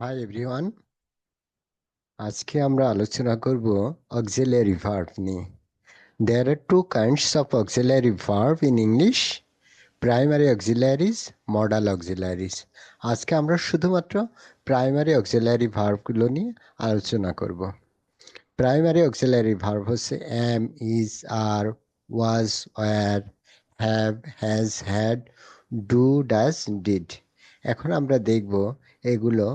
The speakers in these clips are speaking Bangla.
হাই এভরিওয়ান আজকে আমরা আলোচনা করব অক্সিলারি ভার্ব নিয়ে। There are two kinds of auxiliary verb in English primary auxiliaries modal auxiliaries আজকে আমরা শুধুমাত্র প্রাইমারি অক্সিলারি ভার্বগুলো নিয়ে আলোচনা করব। প্রাইমারি অক্সিলারি ভার্ব হচ্ছে am is are was were have has had do does did এখন আমরা দেখব এগুলো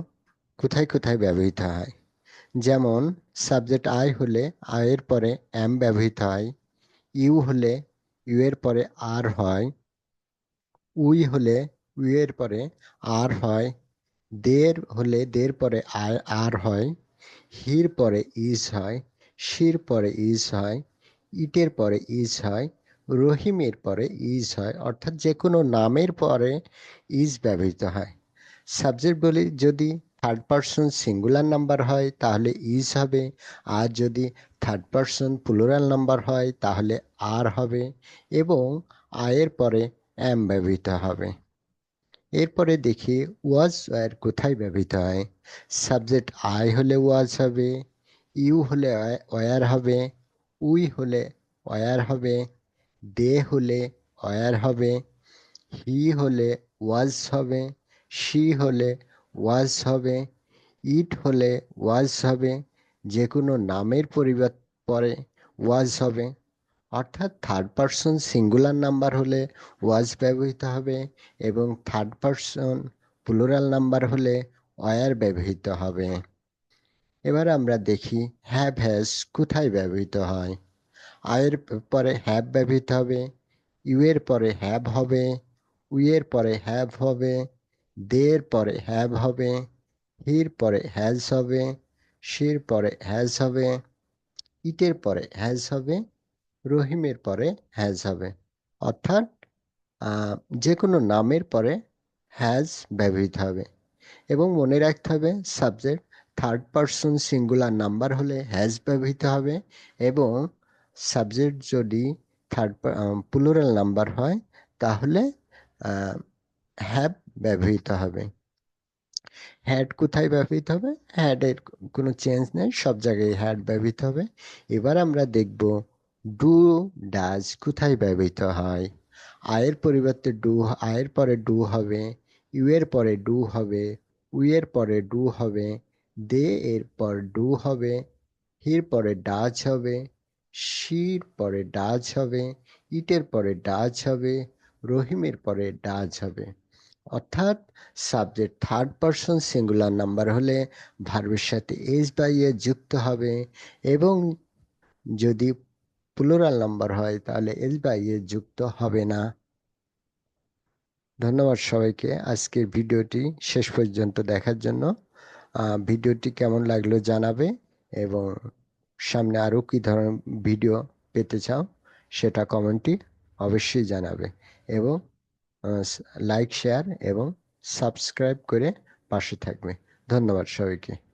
কোথায় কোথায় ব্যবহৃত হয়? যেমন, সাবজেক্ট আই হলে আয়ের পরে এম ব্যবহৃত হয়, ইউ হলে ইউ এর পরে আর হয়, উই হলে উই এর পরে আর হয়, দের হলে দের পরে আর হয়, হির পরে ইজ হয়, শির পরে ইজ হয়, ইটের পরে ইজ হয়, রহিমের পরে ইজ হয়, অর্থাৎ যে কোনো নামের পরে ইজ ব্যবহৃত হয়। সাবজেক্ট বলি যদি থার্ড পারসন সিঙ্গুলার নাম্বার হয়, তাহলে ইজ হবে। আর যদি থার্ড পারসন প্লুরাল নাম্বার হয়, তাহলে আর হবে। এবং আয়ের পরে অ্যাম ব্যবহৃত হবে। এরপরে দেখি ওয়াজ ওয়ার কোথায় ব্যবহৃত হয়। সাবজেক্ট আই হলে ওয়াজ হবে ইউ হলে ওয়ার হবে উই হলে ওয়ার হবে দে হলে ওয়ার হবে হি হলে ওয়াজ হবে শি হলে ওয়াজ হবে, ইট হলে ওয়াজ হবে যে কোনো নামের পরিবার পরে ওয়াজ হবে। অর্থাৎ থার্ড পারসন সিঙ্গুলার নাম্বার হলে ওয়াজ ব্যবহৃত হবে এবং থার্ড পারসন প্লুরাল নাম্বার হলে ওয়ার ব্যবহৃত হবে। এবার আমরা দেখি হ্যাভ হ্যাজ কোথায় ব্যবহৃত হয়। আয়ের পরে হ্যাভ ব্যবহৃত হবে, ইউ এর পরে হ্যাভ হবে উইয়ের পরে হ্যাভ হবে দের পরে হ্যাভ হবে, হির পরে হ্যাজ হবে, শির পরে হ্যাজ হবে, ইটের পরে হ্যাজ হবে, রহিমের পরে হ্যাজ হবে। অর্থাৎ যে কোনো নামের পরে হ্যাজ ব্যবহৃত হবে। এবং মনে রাখতে হবে subject third person singular number হলে হ্যাজ ব্যবহৃত হবে এবং সাবজেক্ট যদি থার্ড প্লুরাল নাম্বার হয়, তাহলে হ্যাভ ব্যবহৃত হবে। হ্যাড কোথায় ব্যবহৃত হবে? হ্যাডের কোনো চেঞ্জ নেই, সব জায়গায় হ্যাড ব্যবহৃত হবে। এবার আমরা দেখব ডু ডাজ কোথায় ব্যবহৃত হয়? আয়ের পরিবর্তে ডু আয়ের পরে ডু হবে ইউ এর পরে ডু হবে উই এর পরে ডু হবে দে এর পর ডু হবে হির পরে ডাজ হবে শির পরে ডাজ হবে ইটের পরে ডাজ হবে, রহিমের পরে ডাজ হবে। অর্থাৎ subject third person singular number হলে ভার্বের সাথে এস বাই এ যুক্ত হবে এবং যদি প্লুরাল নাম্বার হয় তাহলে এস বাই এ যুক্ত হবে না। ধন্যবাদ সবাইকে আজকের ভিডিওটি শেষ পর্যন্ত দেখার জন্য। ভিডিওটি কেমন লাগল জানাবে এবং সামনে আরও কী ধরনের ভিডিও পেতে চাও সেটা কমেন্টটি অবশ্যই জানাবে এবং লাইক শেয়ার এবং সাবস্ক্রাইব করে পাশে থাকবে। ধন্যবাদ সবাইকে।